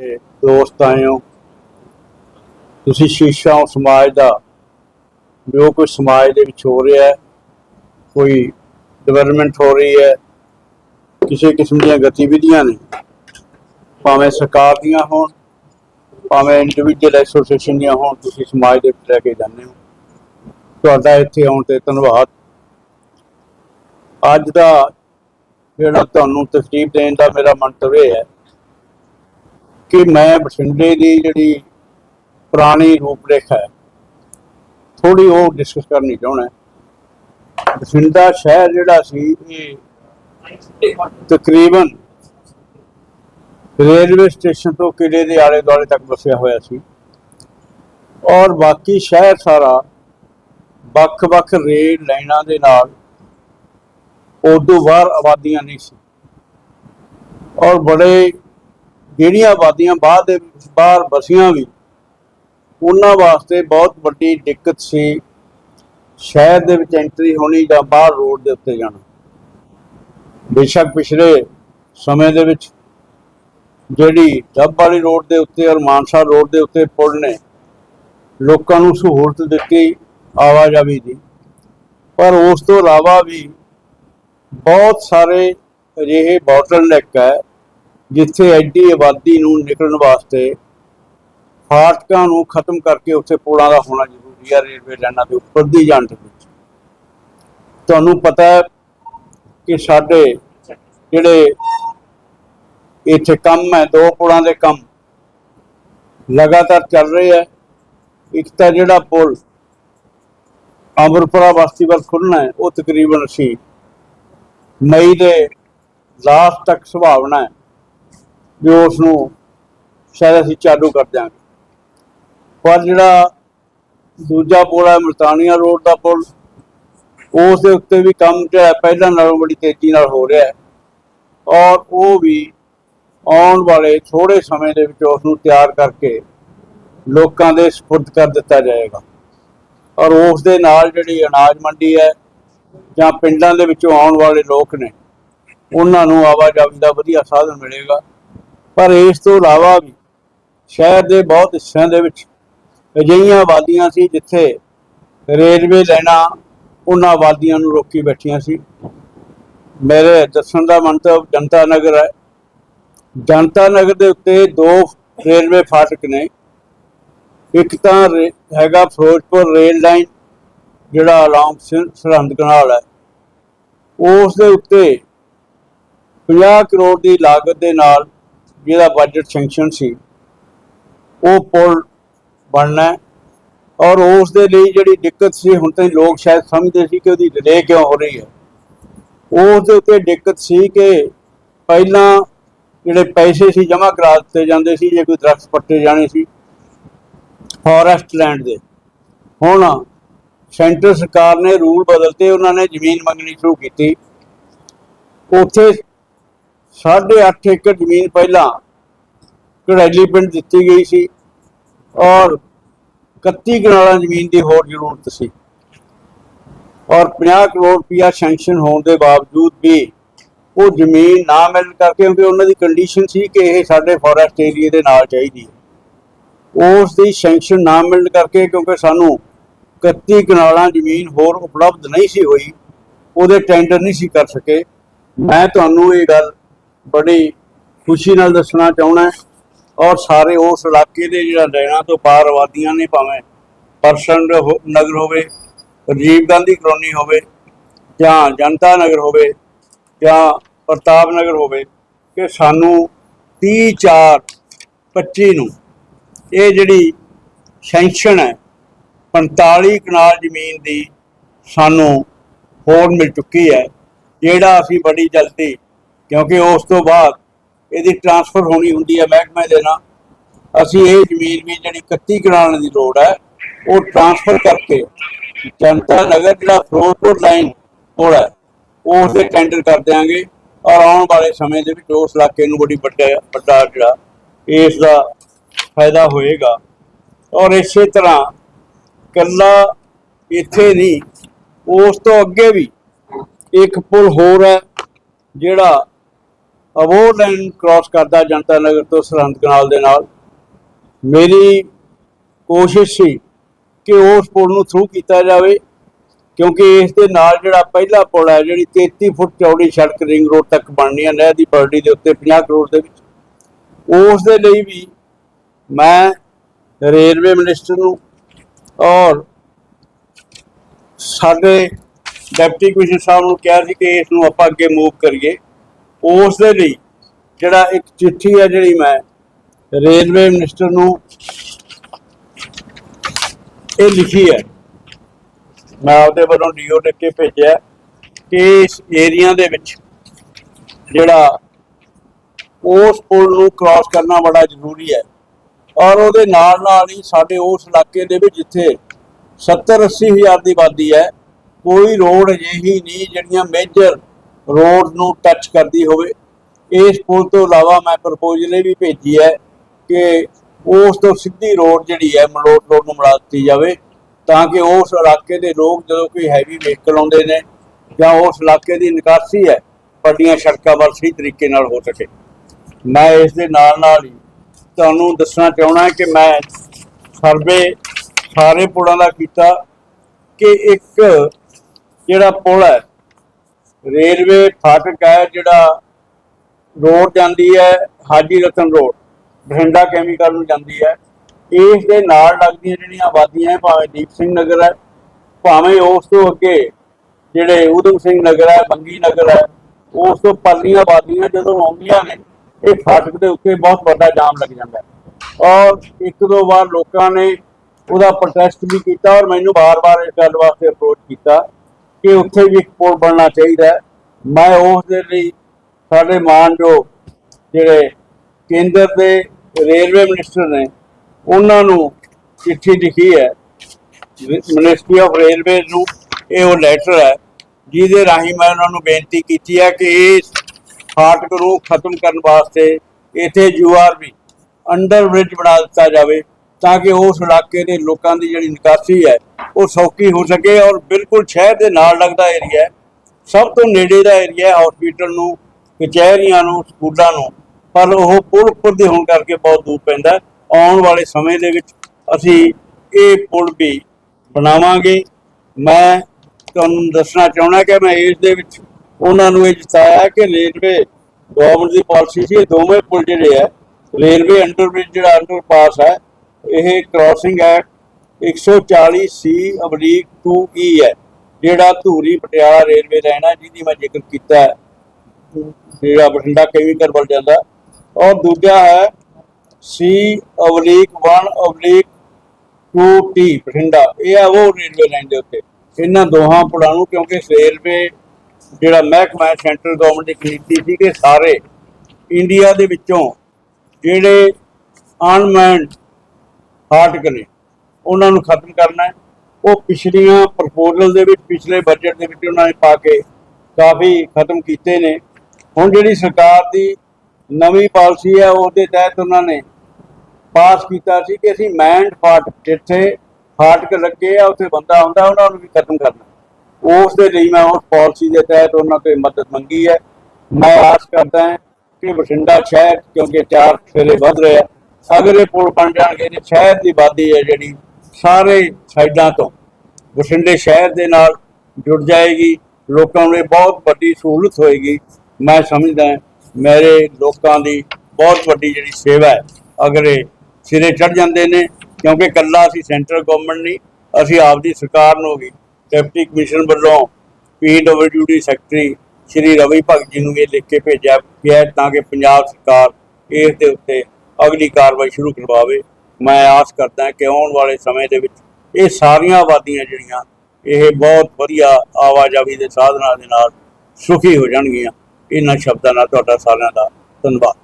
ਤੇ ਦੋਸਤ ਆਏ ਹੋ ਤੁਸੀਂ ਸ਼ੀਸ਼ਾ ਹੋ ਸਮਾਜ ਦਾ, ਜੋ ਕੁਝ ਸਮਾਜ ਦੇ ਵਿੱਚ ਹੋ ਰਿਹਾ ਹੈ, ਕੋਈ ਡਿਵੈਲਪਮੈਂਟ ਹੋ ਰਹੀ ਹੈ, ਕਿਸੇ ਕਿਸਮ ਦੀਆਂ ਗਤੀਵਿਧੀਆਂ ਨੇ, ਭਾਵੇਂ ਸਰਕਾਰ ਦੀਆਂ ਹੋਣ, ਭਾਵੇਂ ਇੰਡੀਵਿਜੂਅਲ ਐਸੋਸੀਏਸ਼ਨ ਦੀਆਂ ਹੋਣ, ਤੁਸੀਂ ਸਮਾਜ ਦੇ ਵਿੱਚ ਲੈ ਕੇ ਜਾਂਦੇ ਹੋ। ਤੁਹਾਡਾ ਇੱਥੇ ਆਉਣ ਤੇ ਧੰਨਵਾਦ। ਅੱਜ ਦਾ ਜਿਹੜਾ ਤੁਹਾਨੂੰ ਤਸਦੀਕ ਦੇਣ ਦਾ ਮੇਰਾ ਮੰਤਵ ਇਹ ਹੈ ਕਿ ਮੈਂ ਬਠਿੰਡੇ ਦੀ ਜਿਹੜੀ ਪੁਰਾਣੀ ਰੂਪਰੇਖਾ ਹੈ ਥੋੜੀ ਉਹ ਡਿਸਕਸ ਕਰਨੀ ਚਾਹੁੰਦਾ ਬਠਿੰਡਾ ਸ਼ਹਿਰ ਜਿਹੜਾ ਸੀ ਇਹ ਤਕਰੀਬਨ ਰੇਲਵੇ ਸਟੇਸ਼ਨ ਤੋਂ ਕਿਲੇ ਦੇ ਆਲੇ ਦੁਆਲੇ ਤੱਕ ਵਸਿਆ ਹੋਇਆ ਸੀ। ਔਰ ਬਾਕੀ ਸ਼ਹਿਰ ਸਾਰਾ ਵੱਖ-ਵੱਖ ਰੇਲ ਲਾਈਨਾਂ ਦੇ ਨਾਲ ਉਦੋਂ ਬਾਹਰ ਆਬਾਦੀਆਂ ਨਹੀਂ ਸੀ। ਔਰ ਬੜੇ ਜਿਹੜੀਆਂ ਆਬਾਦੀਆਂ ਬਾਹਰ ਦੇ ਬਾਹਰ ਬਸੀਆਂ ਵੀ, ਉਹਨਾਂ ਵਾਸਤੇ ਬਹੁਤ ਵੱਡੀ ਦਿੱਕਤ ਸੀ ਸ਼ਹਿਰ ਦੇ ਵਿੱਚ ਐਂਟਰੀ ਹੋਣੀ ਜਾਂ ਬਾਹਰ ਰੋਡ ਦੇ ਉੱਤੇ ਜਾਣਾ। ਬੇਸ਼ੱਕ ਪਿਛਲੇ ਸਮੇਂ ਦੇ ਵਿੱਚ ਜਿਹੜੀ ਡੱਬ ਵਾਲੀ ਰੋਡ ਦੇ ਉੱਤੇ ਔਰ ਮਾਨਸਾ ਰੋਡ ਦੇ ਉੱਤੇ ਪੁਲ ਨੇ, ਲੋਕਾਂ ਨੂੰ ਸਹੂਲਤ ਦਿੱਤੀ ਆਵਾਜਾਈ ਦੀ। ਪਰ ਉਸ ਤੋਂ ਇਲਾਵਾ ਵੀ ਬਹੁਤ ਸਾਰੇ ਅਜਿਹੇ ਬਾਟਲਨੈਕ ਹੈ ਜਿੱਥੇ ਐਡੀ ਆਬਾਦੀ ਨੂੰ ਨਿਕਲਣ ਵਾਸਤੇ ਫਾਟਕਾਂ ਨੂੰ ਖਤਮ ਕਰਕੇ ਉੱਥੇ ਪੁਲਾਂ ਦਾ ਹੋਣਾ ਜ਼ਰੂਰੀ ਹੈ ਰੇਲਵੇ ਲਾਈਨਾਂ ਦੇ ਉੱਪਰ ਦੀ ਜਾਣ ਦੇ ਵਿੱਚ। ਤੁਹਾਨੂੰ ਪਤਾ ਹੈ ਕਿ ਸਾਡੇ ਜਿਹੜੇ ਇੱਥੇ ਕੰਮ ਹੈ, ਦੋ ਪੁਲਾਂ ਦੇ ਕੰਮ ਲਗਾਤਾਰ ਚੱਲ ਰਹੇ ਹੈ। ਇੱਕ ਤਾਂ ਜਿਹੜਾ ਪੁਲ ਅਮਰਪੁਰਾ ਬਸਤੀ ਵੱਲ ਖੁੱਲਣਾ ਹੈ, ਉਹ ਤਕਰੀਬਨ ਅਸੀਂ ਮਈ ਦੇ ਲਾਸਟ ਤੱਕ ਸੁਭਾਵਨਾ ਹੈ। ਵੀ ਉਸ ਨੂੰ ਸ਼ਾਇਦ ਅਸੀਂ ਚਾਲੂ ਕਰ ਦਿਆਂਗੇ। ਪਰ ਜਿਹੜਾ ਦੂਜਾ ਪੁਲ ਹੈ ਮਲਤਾਨੀਆ ਰੋਡ ਦਾ ਪੁਲ, ਉਸ ਦੇ ਉੱਤੇ ਵੀ ਕੰਮ ਜਿਹੜਾ ਪਹਿਲਾਂ ਨਾਲੋਂ ਬੜੀ ਤੇਜ਼ੀ ਨਾਲ ਹੋ ਰਿਹਾ ਹੈ। ਔਰ ਉਹ ਵੀ ਆਉਣ ਵਾਲੇ ਥੋੜੇ ਸਮੇਂ ਦੇ ਵਿੱਚ ਉਸ ਨੂੰ ਤਿਆਰ ਕਰਕੇ ਲੋਕਾਂ ਦੇ ਸਪੁਰਦ ਕਰ ਦਿੱਤਾ ਜਾਏਗਾ। ਔਰ ਉਸ ਦੇ ਨਾਲ ਜਿਹੜੀ ਅਨਾਜ ਮੰਡੀ ਹੈ ਜਾਂ ਪਿੰਡਾਂ ਦੇ ਵਿੱਚੋਂ ਆਉਣ ਵਾਲੇ ਲੋਕ ਨੇ, ਉਹਨਾਂ ਨੂੰ ਆਵਾਜਾਈ ਦਾ ਵਧੀਆ ਸਾਧਨ ਮਿਲੇਗਾ। ਪਰ ਇਸ ਤੋਂ ਇਲਾਵਾ ਵੀ ਸ਼ਹਿਰ ਦੇ ਬਹੁਤ ਹਿੱਸਿਆਂ ਦੇ ਵਿੱਚ ਅਜਿਹੀਆਂ ਆਬਾਦੀਆਂ ਸੀ ਜਿੱਥੇ ਰੇਲਵੇ ਲਾਈਨਾਂ ਉਹਨਾਂ ਆਬਾਦੀਆਂ ਨੂੰ ਰੋਕੀ ਬੈਠੀਆਂ ਸੀ। ਮੇਰੇ ਦੱਸਣ ਦਾ ਮੰਤਵ ਜਨਤਾ ਨਗਰ ਹੈ। ਜਨਤਾ ਨਗਰ ਦੇ ਉੱਤੇ ਦੋ ਰੇਲਵੇ ਫਾਟਕ ਨੇ। ਇੱਕ ਤਾਂ ਰੇ- ਹੈਗਾ ਫਿਰੋਜ਼ਪੁਰ ਰੇਲ ਲਾਈਨ, ਜਿਹੜਾ ਅਲੌਂਗ ਸਰਹੰਦ ਕਨਾਲ ਹੈ। ਉਸ ਦੇ ਉੱਤੇ 50 ਕਰੋੜ ਦੀ ਲਾਗਤ ਦੇ ਨਾਲ ਜਿਹਦਾ ਬਜਟ ਸੈਂਕਸ਼ਨ ਸੀ, ਉਹ ਪੁਲ ਬਣਨਾ ਔਰ ਉਸ ਦੇ ਲਈ ਜਿਹੜੀ ਦਿੱਕਤ ਸੀ, ਹੁਣ ਤਾਂ ਲੋਕ ਸ਼ਾਇਦ ਸਮਝਦੇ ਸੀ ਕਿ ਉਹਦੀ ਡਿਲੇ ਕਿਉਂ ਹੋ ਰਹੀ ਹੈ। ਉਸ ਦੇ ਉੱਤੇ ਦਿੱਕਤ ਸੀ ਕਿ ਪਹਿਲਾਂ ਜਿਹੜੇ ਪੈਸੇ ਸੀ, ਜਮ੍ਹਾਂ ਕਰਾ ਦਿੱਤੇ ਜਾਂਦੇ ਸੀ, ਜੇ ਕੋਈ ਦਰਖਤ ਪੱਟੇ ਜਾਣੇ ਸੀ ਫੋਰੈਸਟ ਲੈਂਡ ਦੇ। ਹੁਣ ਸੈਂਟਰ ਸਰਕਾਰ ਨੇ ਰੂਲ ਬਦਲਤੇ, ਉਹਨਾਂ ਨੇ ਜ਼ਮੀਨ ਮੰਗਣੀ ਸ਼ੁਰੂ ਕੀਤੀ। ਉੱਥੇ 8.5 ਏਕੜ ਜ਼ਮੀਨ ਪਹਿਲਾਂ ਕੜੈਲੀ ਪਿੰਡ ਦਿੱਤੀ ਗਈ ਸੀ ਔਰ 31 ਕਨਾਲਾਂ ਜ਼ਮੀਨ ਦੀ ਹੋਰ ਜ਼ਰੂਰਤ ਸੀ। ਔਰ 50 ਕਰੋੜ ਰੁਪਇਆ ਸੈਂਕਸ਼ਨ ਹੋਣ ਦੇ ਬਾਵਜੂਦ ਵੀ ਉਹ ਜ਼ਮੀਨ ਨਾ ਮਿਲਣ ਕਰਕੇ ਕਿਉਂਕਿ ਉਹਨਾਂ ਦੀ ਕੰਡੀਸ਼ਨ ਸੀ ਕਿ ਇਹ ਸਾਡੇ ਫੋਰੈਸਟ ਏਰੀਆ ਦੇ ਨਾਲ ਚਾਹੀਦੀ ਹੈ। ਉਸ ਦੀ ਸੈਂਕਸ਼ਨ ਨਾ ਮਿਲਣ ਕਰਕੇ ਕਿਉਂਕਿ ਸਾਨੂੰ 31 ਕਨਾਲਾਂ ਜ਼ਮੀਨ ਹੋਰ ਉਪਲਬਧ ਨਹੀਂ ਸੀ ਹੋਈ, ਉਹਦੇ ਟੈਂਡਰ ਨਹੀਂ ਸੀ ਕਰ ਸਕੇ। ਮੈਂ ਤੁਹਾਨੂੰ ਇਹ ਗੱਲ ਬੜੀ ਖੁਸ਼ੀ ਨਾਲ ਦੱਸਣਾ ਚਾਹੁੰਦਾ ਔਰ ਸਾਰੇ ਉਸ ਇਲਾਕੇ ਦੇ ਜਿਹੜਾ ਲੈਣਾ ਤੋਂ ਪਾਰ ਆਬਾਦੀਆਂ ਨੇ ਭਾਵੇਂ ਪਰਸਨ ਨਗਰ ਹੋਵੇ, ਰਾਜੀਵ ਗਾਂਧੀ ਕਲੋਨੀ ਹੋਵੇ ਜਾਂ ਜਨਤਾ ਨਗਰ ਹੋਵੇ ਜਾਂ ਪ੍ਰਤਾਪ ਨਗਰ ਹੋਵੇ ਕਿ ਸਾਨੂੰ 30 4 25 ਨੂੰ ਇਹ ਜਿਹੜੀ ਸੈਂਕਸ਼ਨ ਹੈ 45 ਕਨਾਲ ਜ਼ਮੀਨ ਦੀ ਸਾਨੂੰ ਹੋਰ ਮਿਲ ਚੁੱਕੀ ਹੈ, ਜਿਹੜਾ ਅਸੀਂ ਬੜੀ ਜਲਦੀ ਕਿਉਂਕਿ ਉਸ ਤੋਂ ਬਾਅਦ ਇਹਦੀ ਟ੍ਰਾਂਸਫਰ ਹੋਣੀ ਹੁੰਦੀ ਹੈ ਮਹਿਕਮੇ ਦੇ ਨਾਲ। ਅਸੀਂ ਇਹ ਜ਼ਮੀਨ ਵੀ ਜਿਹੜੀ 31 ਕਨਾਲ ਦੀ ਲੋੜ ਹੈ, ਉਹ ਟ੍ਰਾਂਸਫਰ ਕਰਕੇ ਜਨਤਾ ਨਗਰ ਜਿਹੜਾ ਫਿਰੋਜ਼ਪੁਰ ਲਾਈਨ ਕੋਲ ਹੈ ਉਸ ਦੇ ਟੈਂਡਰ ਕਰ ਦਿਆਂਗੇ ਔਰ ਆਉਣ ਵਾਲੇ ਸਮੇਂ ਦੇ ਵਿੱਚ ਉਸ ਇਲਾਕੇ ਨੂੰ ਬੜੀ ਵੱਡਾ ਵੱਡਾ ਜਿਹੜਾ ਇਸ ਦਾ ਫਾਇਦਾ ਹੋਏਗਾ। ਔਰ ਇਸੇ ਤਰ੍ਹਾਂ ਕੱਲਾ ਇੱਥੇ ਨਹੀਂ, ਉਸ ਤੋਂ ਅੱਗੇ ਵੀ ਇੱਕ ਪੁਲ ਹੋਰ ਹੈ, ਜਿਹੜਾ ਅਬੋਹਰ ਲਾਈਨ ਕ੍ਰਾਸ ਕਰਦਾ ਜਨਤਾ ਨਗਰ ਤੋਂ ਸਰਹੰਦ ਕਨਾਲ ਦੇ ਨਾਲ। ਮੇਰੀ ਕੋਸ਼ਿਸ਼ ਸੀ ਕਿ ਉਸ ਪੁਲ ਨੂੰ ਥਰੂ ਕੀਤਾ ਜਾਵੇ, ਕਿਉਂਕਿ ਇਸ ਦੇ ਨਾਲ ਜਿਹੜਾ ਪਹਿਲਾ ਪੁਲ ਹੈ, ਜਿਹੜੀ 33 ਫੁੱਟ ਚੌੜੀ ਸੜਕ ਰਿੰਗ ਰੋਡ ਤੱਕ ਬਣਨੀ ਹੈ, ਨਹਿਰ ਦੀ ਬਰਡੀ ਦੇ ਉੱਤੇ 50 ਕਰੋੜ ਦੇ ਵਿੱਚ। ਉਸ ਦੇ ਲਈ ਵੀ ਮੈਂ ਰੇਲਵੇ ਮਿਨਿਸਟਰ ਨੂੰ ਔਰ ਸਾਡੇ ਡਿਪਟੀ ਕਮਿਸ਼ਨਰ ਸਾਹਿਬ ਨੂੰ ਕਿਹਾ ਸੀ ਕਿ ਇਸ ਨੂੰ ਆਪਾਂ ਅੱਗੇ ਮੂਵ ਕਰੀਏ। ਉਸ ਦੇ ਲਈ ਜਿਹੜਾ ਇੱਕ ਚਿੱਠੀ ਹੈ ਜਿਹੜੀ ਮੈਂ ਰੇਲਵੇ ਮਿਨਿਸਟਰ ਨੂੰ ਇਹ ਲਿਖੀ ਹੈ। ਮੈਂ ਉਹਦੇ ਵੱਲੋਂ ਡੀਓ ਲਿਖ ਕੇ ਭੇਜਿਆ ਕਿ ਇਸ ਏਰੀਆ ਦੇ ਵਿੱਚ ਜਿਹੜਾ ਉਸ ਪੁਲ ਨੂੰ ਕ੍ਰਾਸ ਕਰਨਾ ਬੜਾ ਜ਼ਰੂਰੀ ਹੈ ਔਰ ਉਹਦੇ ਨਾਲ ਨਾਲ ਹੀ ਸਾਡੇ ਉਸ ਇਲਾਕੇ ਦੇ ਵਿੱਚ ਜਿੱਥੇ 70 80 ਹਜ਼ਾਰ ਦੀ ਆਬਾਦੀ ਹੈ, ਕੋਈ ਰੋਡ ਅਜਿਹੀ ਨਹੀਂ ਜਿਹੜੀਆਂ ਮੇਜਰ ਰੋਡ ਨੂੰ ਟੱਚ ਕਰਦੀ ਹੋਵੇ। ਇਸ ਪੁਲ ਤੋਂ ਇਲਾਵਾ ਮੈਂ ਪ੍ਰਪੋਜ਼ਲ ਇਹ ਵੀ ਭੇਜੀ ਹੈ ਕਿ ਉਸ ਤੋਂ ਸਿੱਧੀ ਰੋਡ ਜਿਹੜੀ ਹੈ, ਮਲੋਟ ਰੋਡ ਨੂੰ ਮਿਲਾ ਦਿੱਤੀ ਜਾਵੇ ਤਾਂ ਕਿ ਉਸ ਇਲਾਕੇ ਦੇ ਲੋਕ ਜਦੋਂ ਕੋਈ ਹੈਵੀ ਵਹੀਕਲ ਆਉਂਦੇ ਨੇ ਜਾਂ ਉਸ ਇਲਾਕੇ ਦੀ ਨਿਕਾਸੀ ਹੈ, ਵੱਡੀਆਂ ਸੜਕਾਂ ਵੱਲ ਸਹੀ ਤਰੀਕੇ ਨਾਲ ਹੋ ਸਕੇ। ਮੈਂ ਇਸ ਦੇ ਨਾਲ ਨਾਲ ਹੀ ਤੁਹਾਨੂੰ ਦੱਸਣਾ ਚਾਹਣਾ ਕਿ ਮੈਂ ਸਰਵੇ ਸਾਰੇ ਪੁਲਾਂ ਦਾ ਕੀਤਾ ਕਿ ਇੱਕ ਜਿਹੜਾ ਪੁਲ ਹੈ ਰੇਲਵੇ ਫਾਟਕ ਹੈ ਜਿਹੜਾ ਰੋਡ ਜਾਂਦੀ ਹੈ, ਹਾਜੀ ਰਤਨ ਰੋਡ, ਬਠਿੰਡਾ ਕੈਮੀਕਲ ਨੂੰ ਜਾਂਦੀ ਹੈ। ਇਸ ਦੇ ਨਾਲ ਲੱਗਦੀਆਂ ਜਿਹੜੀਆਂ ਆਬਾਦੀਆਂ ਭਾਵੇਂ ਦੀਪ ਸਿੰਘ ਨਗਰ ਹੈ, ਭਾਵੇਂ ਉਸ ਤੋਂ ਅੱਗੇ ਜਿਹੜੇ ਊਧਮ ਸਿੰਘ ਨਗਰ ਹੈ, ਬੰਗੀ ਨਗਰ ਹੈ, ਉਸ ਤੋਂ ਪਰਲੀਆਂ ਆਬਾਦੀਆਂ ਜਦੋਂ ਆਉਂਦੀਆਂ ਨੇ, ਇਹ ਫਾਟਕ ਦੇ ਉੱਤੇ ਬਹੁਤ ਵੱਡਾ ਜਾਮ ਲੱਗ ਜਾਂਦਾ ਹੈ। ਔਰ ਇੱਕ ਦੋ ਵਾਰ ਲੋਕਾਂ ਨੇ ਉਹਦਾ ਪ੍ਰੋਟੈਸਟ ਵੀ ਕੀਤਾ ਔਰ ਮੈਨੂੰ ਬਾਰ-ਬਾਰ ਇਸ ਗੱਲ ਵਾਸਤੇ ਅਪਰੋਚ ਕੀਤਾ। ਕਿ ਉੱਥੇ ਵੀ ਇੱਕ ਪੁਲ ਬਣਨਾ ਚਾਹੀਦਾ ਮੈਂ ਉਸ ਦੇ ਲਈ ਸਾਡੇ ਮਾਨਯੋਗ ਜਿਹੜੇ ਕੇਂਦਰ ਦੇ ਰੇਲਵੇ ਮਿਨਿਸਟਰ ਨੇ, ਉਹਨਾਂ ਨੂੰ ਚਿੱਠੀ ਲਿਖੀ ਹੈ। ਮਿਨਿਸਟਰੀ ਆਫ ਰੇਲਵੇ ਨੂੰ ਇਹ ਉਹ ਲੈਟਰ ਹੈ, ਜਿਹਦੇ ਰਾਹੀਂ ਮੈਂ ਉਹਨਾਂ ਨੂੰ ਬੇਨਤੀ ਕੀਤੀ ਹੈ ਕਿ ਇਸ ਫਾਟਕ ਨੂੰ ਖਤਮ ਕਰਨ ਵਾਸਤੇ ਇੱਥੇ ਯੂਆਰਬੀ ਅੰਡਰ ਬ੍ਰਿਜ ਬਣਾ ਦਿੱਤਾ ਜਾਵੇ। ਤਾਂ ਕਿ ਉਸ ਇਲਾਕੇ ਦੇ ਲੋਕਾਂ ਦੀ ਜਿਹੜੀ ਨਿਕਾਸੀ ਹੈ, ਉਹ ਸੌਖੀ ਹੋ ਸਕੇ ਔਰ ਬਿਲਕੁਲ ਸ਼ਹਿਰ ਦੇ ਨਾਲ ਲੱਗਦਾ ਏਰੀਆ ਹੈ, ਸਭ ਤੋਂ ਨੇੜੇ ਦਾ ਏਰੀਆ ਹੈ ਹਸਪੀਟਲ ਨੂੰ, ਕਚਹਿਰੀਆਂ ਨੂੰ, ਸਕੂਲਾਂ ਨੂੰ, ਪਰ ਉਹ ਪੁਲ ਉੱਪਰ ਦੇ ਹੋਣ ਕਰਕੇ ਬਹੁਤ ਦੂਰ ਪੈਂਦਾ ਆਉਣ ਵਾਲੇ ਸਮੇਂ ਦੇ ਵਿੱਚ ਅਸੀਂ ਇਹ ਪੁਲ ਵੀ ਬਣਾਵਾਂਗੇ। ਮੈਂ ਤੁਹਾਨੂੰ ਦੱਸਣਾ ਚਾਹੁੰਦਾ ਕਿ ਮੈਂ ਇਸ ਦੇ ਵਿੱਚ ਉਹਨਾਂ ਨੂੰ ਇਹ ਜਤਾਇਆ ਕਿ ਰੇਲਵੇ ਗਵਰਨਮੈਂਟ ਦੀ ਪਾਲਿਸੀ ਸੀ, ਇਹ ਦੋਵੇਂ ਪੁਲ ਜਿਹੜੇ ਹੈ, ਰੇਲਵੇ ਅੰਡਰਬ੍ਰਿਜ ਜਿਹੜਾ ਅੰਡਰਪਾਸ ਹੈ ਇਹ ਕ੍ਰਾਸਿੰਗ ਐਕਟ 140 ਸੀ ਅਬਲੀਕ 2 ਈ ਹੈ, ਜਿਹੜਾ ਧੂਰੀ ਪਟਿਆਲਾ ਰੇਲਵੇ ਲਾਈਨ ਹੈ, ਜਿਹਦੀ ਮੈਂ ਜ਼ਿਕਰ ਕੀਤਾ ਹੈ। ਜਿਹੜਾ ਬਠਿੰਡਾ ਕੈਮੀਕਲ ਵੱਲ ਜਾਂਦਾ। ਔਰ ਦੂਜਾ ਹੈ C oblique 1 oblique 2 to Bathinda. ਇਹ ਆ ਉਹ ਰੇਲਵੇ ਲਾਈਨ ਦੇ ਉੱਤੇ। ਇਹਨਾਂ ਦੋਹਾਂ ਪੁਲਾਂ ਨੂੰ, ਕਿਉਂਕਿ ਰੇਲਵੇ ਜਿਹੜਾ ਮਹਿਕਮਾ ਸੈਂਟਰਲ ਗਵਰਨਮੈਂਟ ਨੇ ਕੀਤੀ ਸੀ ਕਿ ਸਾਰੇ ਇੰਡੀਆ ਦੇ ਵਿੱਚੋਂ ਜਿਹੜੇ ਅਨਮੈਂਡ 60 ਨੇ ਉਹਨਾਂ ਨੂੰ ਖਤਮ ਕਰਨਾ ਹੈ। ਉਹ ਪਿਛਲੀਆਂ ਪ੍ਰਪੋਜ਼ਲ ਦੇ ਵਿੱਚ, ਪਿਛਲੇ ਬਜਟ ਦੇ ਵਿੱਚ ਉਹਨਾਂ ਨੇ ਪਾ ਕੇ ਕਾਫੀ ਖਤਮ ਕੀਤੇ ਨੇ। ਹੁਣ ਜਿਹੜੀ ਸਰਕਾਰ ਦੀ ਨਵੀਂ ਪਾਲਿਸੀ ਹੈ, ਉਹਦੇ ਤਹਿਤ ਉਹਨਾਂ ਨੇ ਪਾਸ ਕੀਤਾ ਸੀ ਕਿ ਅਸੀਂ ਮੈਂਡ ਫਾਟ ਜਿੱਥੇ ਫਾਟਕ ਲੱਗੇ ਆ, ਉੱਥੇ ਬੰਦਾ ਹੁੰਦਾ ਉਹਨਾਂ ਨੂੰ ਵੀ ਖਤਮ ਕਰਨਾ। ਉਸ ਦੇ ਲਈ ਮੈਂ ਉਸ ਪਾਲਿਸੀ ਦੇ ਤਹਿਤ ਉਹਨਾਂ ਤੋਂ ਮਦਦ ਮੰਗੀ ਹੈ। ਮੈਂ ਆਸ ਕਰਦਾ ਹਾਂ ਕਿ ਬਠਿੰਡਾ ਸ਼ਹਿਰ, ਕਿਉਂਕਿ ਚਾਰ ਫੇਰੇ ਵੱਧ ਰਿਹਾ ਅਗਰ ਇਹ ਪੁਲ ਬਣ ਜਾਣਗੇ ਤੇ ਸ਼ਹਿਰ ਦੀ ਆਬਾਦੀ ਹੈ ਜਿਹੜੀ, ਸਾਰੇ ਸਾਈਡਾਂ ਤੋਂ। ਬਠਿੰਡੇ ਸ਼ਹਿਰ ਦੇ ਨਾਲ ਜੁੜ ਜਾਏਗੀ, ਲੋਕਾਂ ਨੂੰ ਇਹ ਬਹੁਤ ਵੱਡੀ ਸਹੂਲਤ ਹੋਏਗੀ। ਮੈਂ ਸਮਝਦਾ ਮੇਰੇ ਲੋਕਾਂ ਦੀ ਬਹੁਤ ਵੱਡੀ ਜਿਹੜੀ ਸੇਵਾ ਹੈ, ਅਗਰ ਇਹ ਸਿਰੇ ਚੜ ਜਾਂਦੇ ਨੇ, ਕਿਉਂਕਿ ਕੱਲਾ ਅਸੀਂ ਸੈਂਟਰਲ ਗਵਰਨਮੈਂਟ ਨਹੀਂ, ਅਸੀਂ ਆਪ ਦੀ ਸਰਕਾਰ ਨੂੰ ਵੀ, ਡਿਪਟੀ ਕਮਿਸ਼ਨਰ ਵੱਲੋਂ ਪੀਡਬਲਯੂਡੀ ਸੈਕਟਰੀ ਸ਼੍ਰੀ ਰਵੀ ਭਗਤ ਜੀ ਨੂੰ ਇਹ ਲਿਖ ਕੇ ਭੇਜਿਆ ਗਿਆ ਤਾਂ ਕਿ ਪੰਜਾਬ ਸਰਕਾਰ ਇਸ ਦੇ ਉੱਤੇ ਅਗਲੀ ਕਾਰਵਾਈ ਸ਼ੁਰੂ ਕਰਵਾਵੇ। ਮੈਂ ਆਸ ਕਰਦਾ ਕਿ ਆਉਣ ਵਾਲੇ ਸਮੇਂ ਦੇ ਵਿੱਚ ਇਹ ਸਾਰੀਆਂ ਆਬਾਦੀਆਂ ਜਿਹੜੀਆਂ, ਇਹ ਬਹੁਤ ਵਧੀਆ ਆਵਾਜਾਈ ਦੇ ਸਾਧਨਾਂ ਦੇ ਨਾਲ ਸੁਖੀ ਹੋ ਜਾਣਗੀਆਂ। ਇਹਨਾਂ ਸ਼ਬਦਾਂ ਨਾਲ ਤੁਹਾਡਾ ਸਾਰਿਆਂ ਦਾ ਧੰਨਵਾਦ।